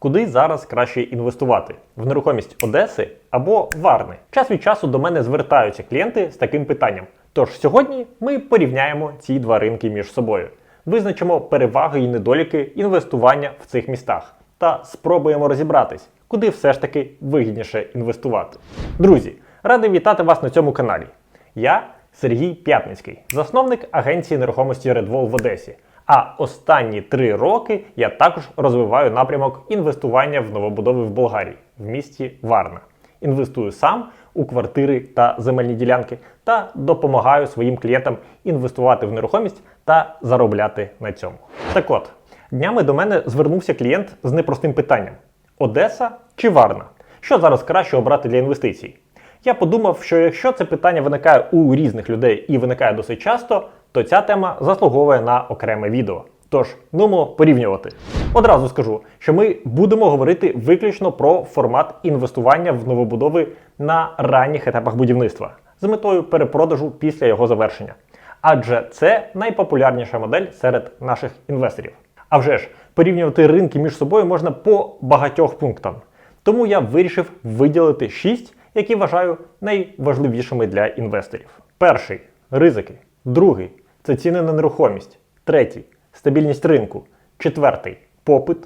Куди зараз краще інвестувати? В нерухомість Одеси або Варни? Час від часу до мене звертаються клієнти з таким питанням. Тож сьогодні ми порівняємо ці два ринки між собою, визначимо переваги і недоліки інвестування в цих містах та спробуємо розібратись, куди все ж таки вигідніше інвестувати. Друзі, радий вітати вас на цьому каналі. Я Сергій П'ятницький, засновник агенції нерухомості Redwall в Одесі. А останні три роки я також розвиваю напрямок інвестування в новобудови в Болгарії в місті Варна. Інвестую сам у квартири та земельні ділянки та допомагаю своїм клієнтам інвестувати в нерухомість та заробляти на цьому. Так от, днями до мене звернувся клієнт з непростим питанням: Одеса чи Варна? Що зараз краще обрати для інвестицій? Я подумав, що якщо це питання виникає у різних людей і виникає досить часто, то ця тема заслуговує на окреме відео. Тож, нумо порівнювати. Одразу скажу, що ми будемо говорити виключно про формат інвестування в новобудови на ранніх етапах будівництва з метою перепродажу після його завершення. Адже це найпопулярніша модель серед наших інвесторів. А вже ж, порівнювати ринки між собою можна по багатьох пунктам. Тому я вирішив виділити 6, які вважаю найважливішими для інвесторів. Перший ризики. Другий це ціни на нерухомість. Третій стабільність ринку. Четвертий попит.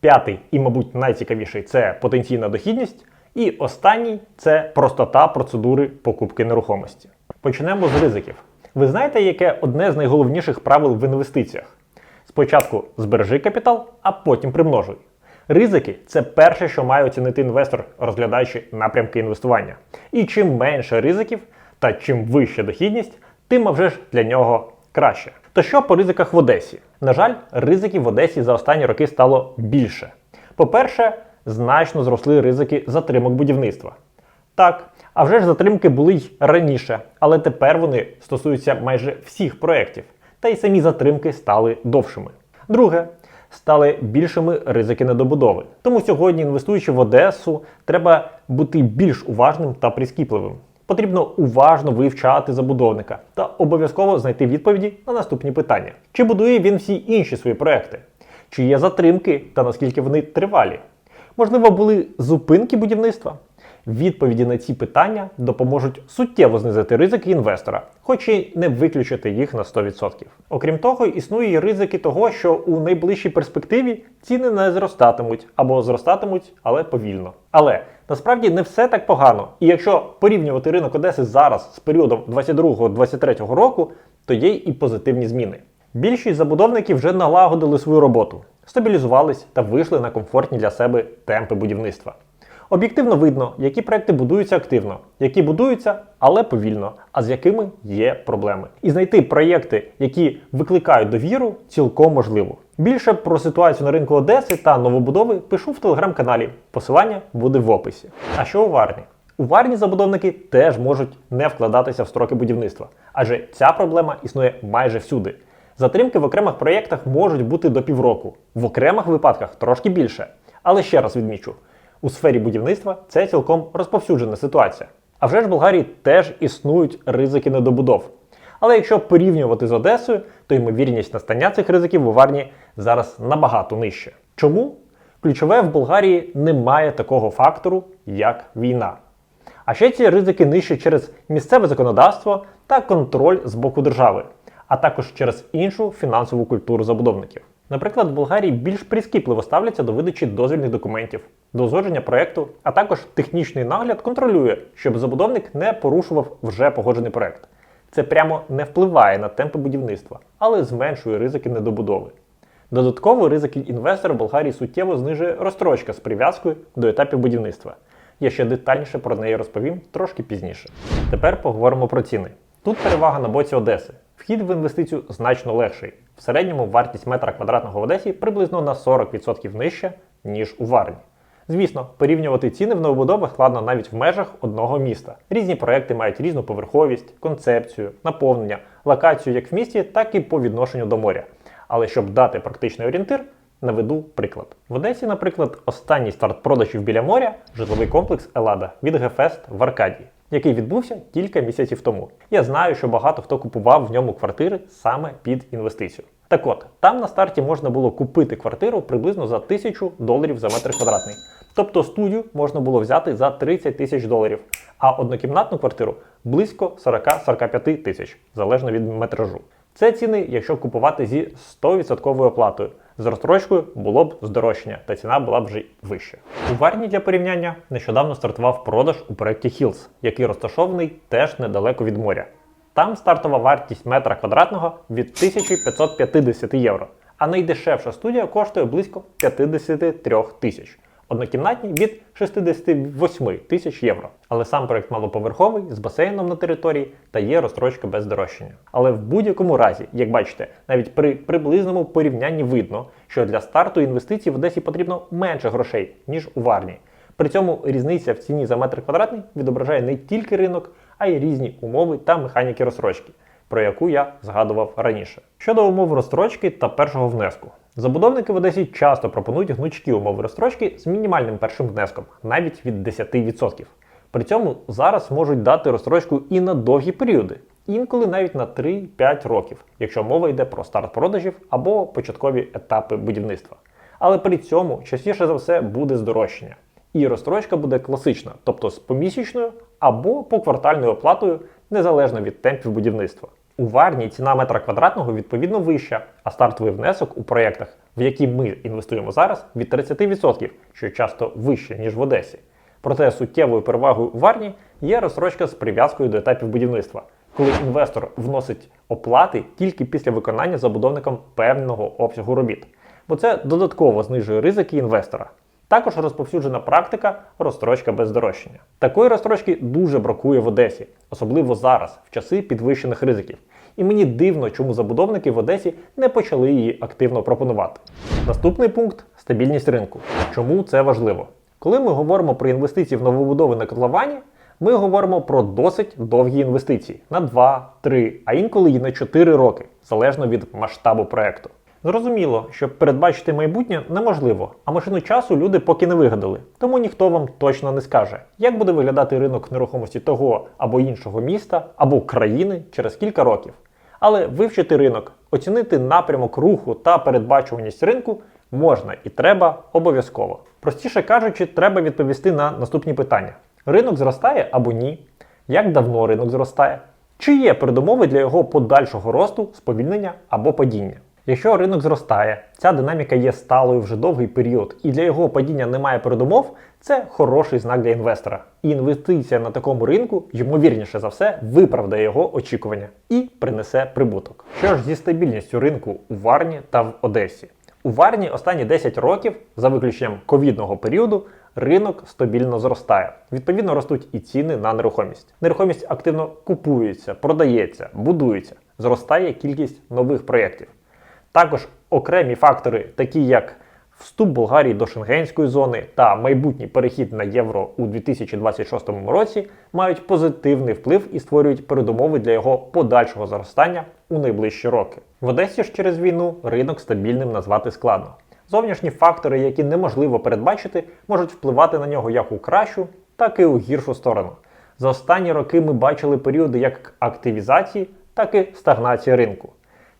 П'ятий і, мабуть, найцікавіший це потенційна дохідність. І останній це простота процедури покупки нерухомості. Почнемо з ризиків. Ви знаєте, яке одне з найголовніших правил в інвестиціях? Спочатку збережи капітал, а потім примножуй. Ризики це перше, що має оцінити інвестор, розглядаючи напрямки інвестування. І чим менше ризиків та чим вища дохідність, тим а вже ж для нього краще. То що по ризиках в Одесі? На жаль, ризиків в Одесі за останні роки стало більше. По-перше, значно зросли ризики затримок будівництва. Так, а вже ж затримки були й раніше, але тепер вони стосуються майже всіх проєктів, та й самі затримки стали довшими. Друге, стали більшими ризики недобудови. Тому сьогодні, інвестуючи в Одесу, треба бути більш уважним та прискіпливим. Потрібно уважно вивчати забудовника та обов'язково знайти відповіді на наступні питання: чи будує він всі інші свої проекти, чи є затримки та наскільки вони тривалі? Можливо, були зупинки будівництва? Відповіді на ці питання допоможуть суттєво знизити ризики інвестора, хоч і не виключити їх на 100%. Окрім того, існує і ризики того, що у найближчій перспективі ціни не зростатимуть або зростатимуть, але повільно. Але насправді не все так погано. І якщо порівнювати ринок Одеси зараз з періодом 22-23 року, то є і позитивні зміни. Більшість забудовників вже налагодили свою роботу, стабілізувались та вийшли на комфортні для себе темпи будівництва. Об'єктивно видно, які проекти будуються активно, які будуються, але повільно, а з якими є проблеми. І знайти проєкти, які викликають довіру, цілком можливо. Більше про ситуацію на ринку Одеси та новобудови пишу в телеграм-каналі. Посилання буде в описі. А що у Варні? У Варні забудовники теж можуть не вкладатися в строки будівництва, адже ця проблема існує майже всюди. Затримки в окремих проєктах можуть бути до півроку, в окремих випадках трошки більше. Але ще раз відмічу. У сфері будівництва це цілком розповсюджена ситуація. А вже ж в Болгарії теж існують ризики недобудов. Але якщо порівнювати з Одесою, то ймовірність настання цих ризиків у Варні зараз набагато нижче. Чому? Ключове в Болгарії немає такого фактору, як війна. А ще ці ризики нижчі через місцеве законодавство та контроль з боку держави, а також через іншу фінансову культуру забудовників. Наприклад, в Болгарії більш прискіпливо ставляться до видачі дозвільних документів, до узгодження проєкту, а також технічний нагляд контролює, щоб забудовник не порушував вже погоджений проєкт. Це прямо не впливає на темпи будівництва, але зменшує ризики недобудови. Додатково ризики інвестора в Болгарії суттєво знижує розстрочка з прив'язкою до етапів будівництва. Я ще детальніше про неї розповім трошки пізніше. Тепер поговоримо про ціни. Тут перевага на боці Одеси. Вхід в інвестицію значно легший. В середньому вартість метра квадратного в Одесі приблизно на 40% нижча, ніж у Варні. Звісно, порівнювати ціни в новобудовах складно навіть в межах одного міста. Різні проекти мають різну поверховість, концепцію, наповнення, локацію як в місті, так і по відношенню до моря. Але щоб дати практичний орієнтир, наведу приклад. В Одесі, наприклад, останній старт продажів біля моря житловий комплекс Елада від Гефест в Аркадії, який відбувся кілька місяців тому. Я знаю, що багато хто купував в ньому квартири саме під інвестицію. Так от, там на старті можна було купити квартиру приблизно за 1000 доларів за метр квадратний. Тобто студію можна було взяти за 30 тисяч доларів, а однокімнатну квартиру близько 40-45 тисяч, залежно від метражу. Це ціни, якщо купувати зі 100% оплатою. З розстрочкою було б здорожчання, та ціна була б вже вища. У Варні для порівняння нещодавно стартував продаж у проєкті Hills, який розташований теж недалеко від моря. Там стартова вартість метра квадратного від 1550 євро, а найдешевша студія коштує близько 53 тисяч. Однокімнатні від 68 тисяч євро. Але сам проект малоповерховий з басейном на території та є розстрочка без дорожчання. Але в будь-якому разі, як бачите, навіть при приблизному порівнянні видно, що для старту інвестицій в Одесі потрібно менше грошей, ніж у Варні. При цьому різниця в ціні за метр квадратний відображає не тільки ринок, а й різні умови та механіки розстрочки, про яку я згадував раніше. Щодо умов розстрочки та першого внеску. Забудовники в Одесі часто пропонують гнучкі умови розстрочки з мінімальним першим внеском, навіть від 10%. При цьому зараз можуть дати розстрочку і на довгі періоди, інколи навіть на 3-5 років, якщо мова йде про старт продажів або початкові етапи будівництва. Але при цьому частіше за все буде здорожчання. І розстрочка буде класична, тобто з помісячною або поквартальною оплатою, незалежно від темпів будівництва. У Варні ціна метра квадратного відповідно вища, а стартовий внесок у проєктах, в які ми інвестуємо зараз, від 30%, що часто вище, ніж в Одесі. Проте суттєвою перевагою у Варні є розстрочка з прив'язкою до етапів будівництва, коли інвестор вносить оплати тільки після виконання забудовником певного обсягу робіт, бо це додатково знижує ризики інвестора. Також розповсюджена практика розстрочка без дорожчання. Такої розстрочки дуже бракує в Одесі, особливо зараз, в часи підвищених ризиків. І мені дивно, чому забудовники в Одесі не почали її активно пропонувати. Наступний пункт стабільність ринку. Чому це важливо? Коли ми говоримо про інвестиції в новобудови на котловані, ми говоримо про досить довгі інвестиції на 2, 3, а інколи і на 4 роки, залежно від масштабу проекту. Зрозуміло, що передбачити майбутнє неможливо, а машину часу люди поки не вигадали, тому ніхто вам точно не скаже, як буде виглядати ринок нерухомості того або іншого міста або країни через кілька років. Але вивчити ринок, оцінити напрямок руху та передбачуваність ринку можна і треба обов'язково. Простіше кажучи, треба відповісти на наступні питання: ринок зростає або ні? Як давно ринок зростає? Чи є передумови для його подальшого росту, сповільнення або падіння? Якщо ринок зростає, ця динаміка є сталою вже довгий період, і для його падіння немає передумов, це хороший знак для інвестора. І інвестиція на такому ринку, ймовірніше за все, виправдає його очікування і принесе прибуток. Що ж зі стабільністю ринку у Варні та в Одесі? У Варні останні 10 років, за виключенням ковідного періоду, ринок стабільно зростає. Відповідно, ростуть і ціни на нерухомість. Нерухомість активно купується, продається, будується, зростає кількість нових проєктів. Також окремі фактори, такі як вступ Болгарії до Шенгенської зони та майбутній перехід на євро у 2026 році, мають позитивний вплив і створюють передумови для його подальшого зростання у найближчі роки. В Одесі ж через війну ринок стабільним назвати складно. Зовнішні фактори, які неможливо передбачити, можуть впливати на нього як у кращу, так і у гіршу сторону. За останні роки ми бачили періоди як активізації, так і стагнації ринку.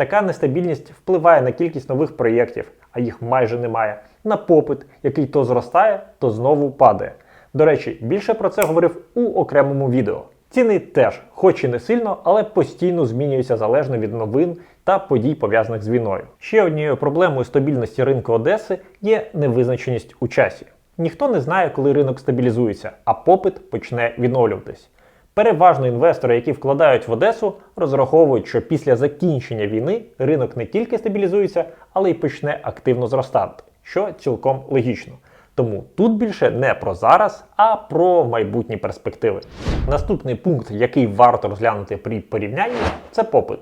Така нестабільність впливає на кількість нових проєктів, а їх майже немає, на попит, який то зростає, то знову падає. До речі, більше про це говорив у окремому відео. Ціни теж, хоч і не сильно, але постійно змінюються залежно від новин та подій, пов'язаних з війною. Ще однією проблемою стабільності ринку Одеси є невизначеність у часі. Ніхто не знає, коли ринок стабілізується, а попит почне відновлюватись. Переважно інвестори, які вкладають в Одесу, розраховують, що після закінчення війни ринок не тільки стабілізується, але й почне активно зростати, що цілком логічно. Тому тут більше не про зараз, а про майбутні перспективи. Наступний пункт, який варто розглянути при порівнянні, це попит.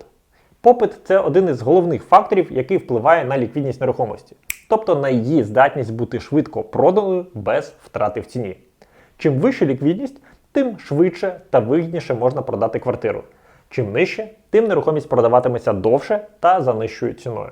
Попит це один із головних факторів, який впливає на ліквідність нерухомості, тобто на її здатність бути швидко проданою без втрати в ціні. Чим вища ліквідність, тим швидше та вигідніше можна продати квартиру. Чим нижче, тим нерухомість продаватиметься довше та за нижчою ціною.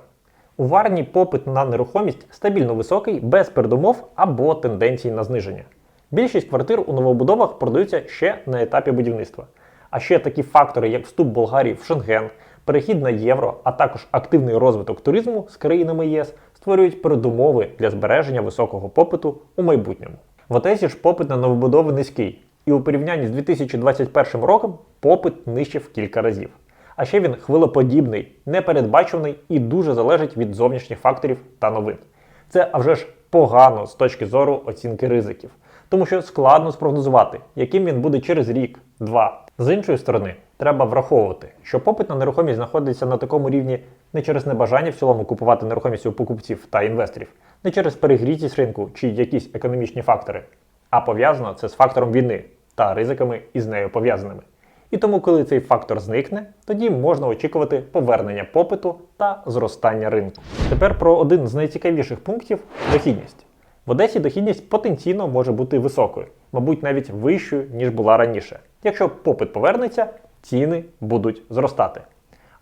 У Варні попит на нерухомість стабільно високий, без передумов або тенденцій на зниження. Більшість квартир у новобудовах продаються ще на етапі будівництва. А ще такі фактори, як вступ Болгарії в Шенген, Перехід на євро, а також активний розвиток туризму з країнами ЄС створюють передумови для збереження високого попиту у майбутньому. В Одесі ж попит на новобудови низький, і у порівнянні з 2021 роком попит нижчив кілька разів. А ще він хвилоподібний, непередбачуваний і дуже залежить від зовнішніх факторів та новин. Це а вже ж погано з точки зору оцінки ризиків, тому що складно спрогнозувати, яким він буде через рік, два. З іншої сторони, треба враховувати, що попит на нерухомість знаходиться на такому рівні не через небажання в цілому купувати нерухомість у покупців та інвесторів, не через перегрітість ринку чи якісь економічні фактори, а пов'язано це з фактором війни та ризиками із нею пов'язаними. І тому, коли цей фактор зникне, тоді можна очікувати повернення попиту та зростання ринку. Тепер про один з найцікавіших пунктів дохідність. В Одесі дохідність потенційно може бути високою, мабуть, навіть вищою, ніж була раніше. Якщо попит повернеться, ціни будуть зростати.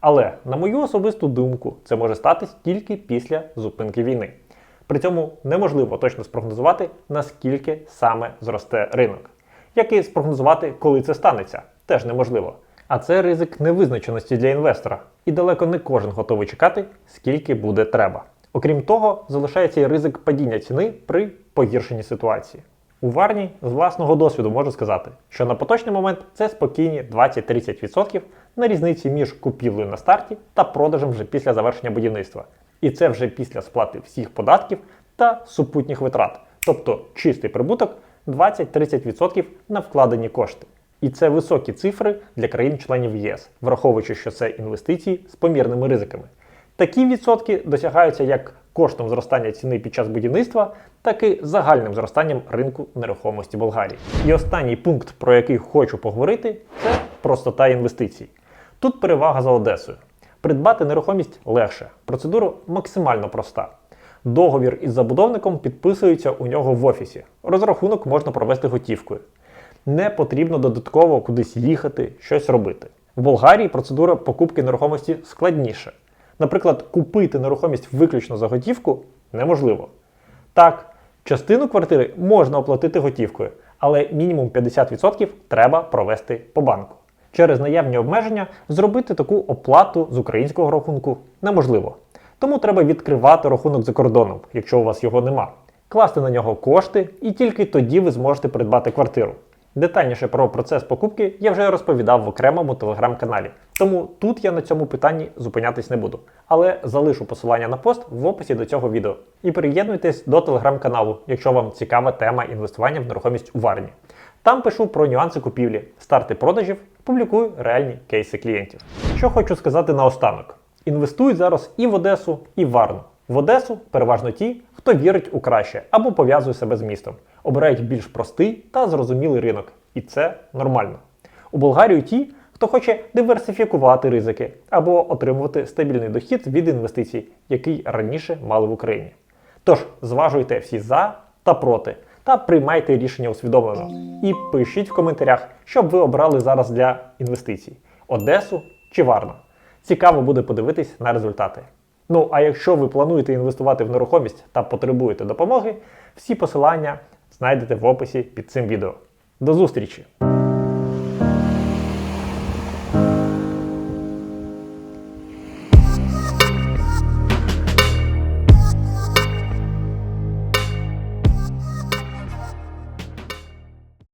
Але, на мою особисту думку, це може статись тільки після зупинки війни. При цьому неможливо точно спрогнозувати, наскільки саме зросте ринок. Як і спрогнозувати, коли це станеться, теж неможливо. А це ризик невизначеності для інвестора, і далеко не кожен готовий чекати, скільки буде треба. Окрім того, залишається і ризик падіння ціни при погіршенні ситуації. У Варні з власного досвіду можу сказати, що на поточний момент це спокійні 20-30% на різниці між купівлею на старті та продажем вже після завершення будівництва. І це вже після сплати всіх податків та супутніх витрат, тобто чистий прибуток 20-30% на вкладені кошти. І це високі цифри для країн-членів ЄС, враховуючи, що це інвестиції з помірними ризиками. Такі відсотки досягаються як коштом зростання ціни під час будівництва, так і загальним зростанням ринку нерухомості Болгарії. І останній пункт, про який хочу поговорити, це простота інвестицій. Тут перевага за Одесою. Придбати нерухомість легше, процедура максимально проста. Договір із забудовником підписується у нього в офісі. Розрахунок можна провести готівкою. Не потрібно додатково кудись їхати, щось робити. В Болгарії процедура покупки нерухомості складніша. Наприклад, купити нерухомість виключно за готівку неможливо. Так, частину квартири можна оплатити готівкою, але мінімум 50% треба провести по банку. Через наявні обмеження зробити таку оплату з українського рахунку неможливо. Тому треба відкривати рахунок за кордоном, якщо у вас його нема, класти на нього кошти, і тільки тоді ви зможете придбати квартиру. Детальніше про процес покупки я вже розповідав в окремому телеграм-каналі, тому тут я на цьому питанні зупинятись не буду. Але залишу посилання на пост в описі до цього відео. І приєднуйтесь до телеграм-каналу, якщо вам цікава тема інвестування в нерухомість у Варні. Там пишу про нюанси купівлі, старти продажів, публікую реальні кейси клієнтів. Що хочу сказати наостанок: інвестують зараз і в Одесу, і в Варну. В Одесу переважно ті, хто вірить у краще або пов'язує себе з містом, обирають більш простий та зрозумілий ринок, і це нормально. У Болгарію ті, хто хоче диверсифікувати ризики або отримувати стабільний дохід від інвестицій, який раніше мали в Україні. Тож зважуйте всі за та проти та приймайте рішення усвідомлено. І пишіть в коментарях, що б ви обрали зараз для інвестицій: Одесу чи Варну. Цікаво буде подивитись на результати. Ну а якщо ви плануєте інвестувати в нерухомість та потребуєте допомоги, всі посилання знайдете в описі під цим відео. До зустрічі!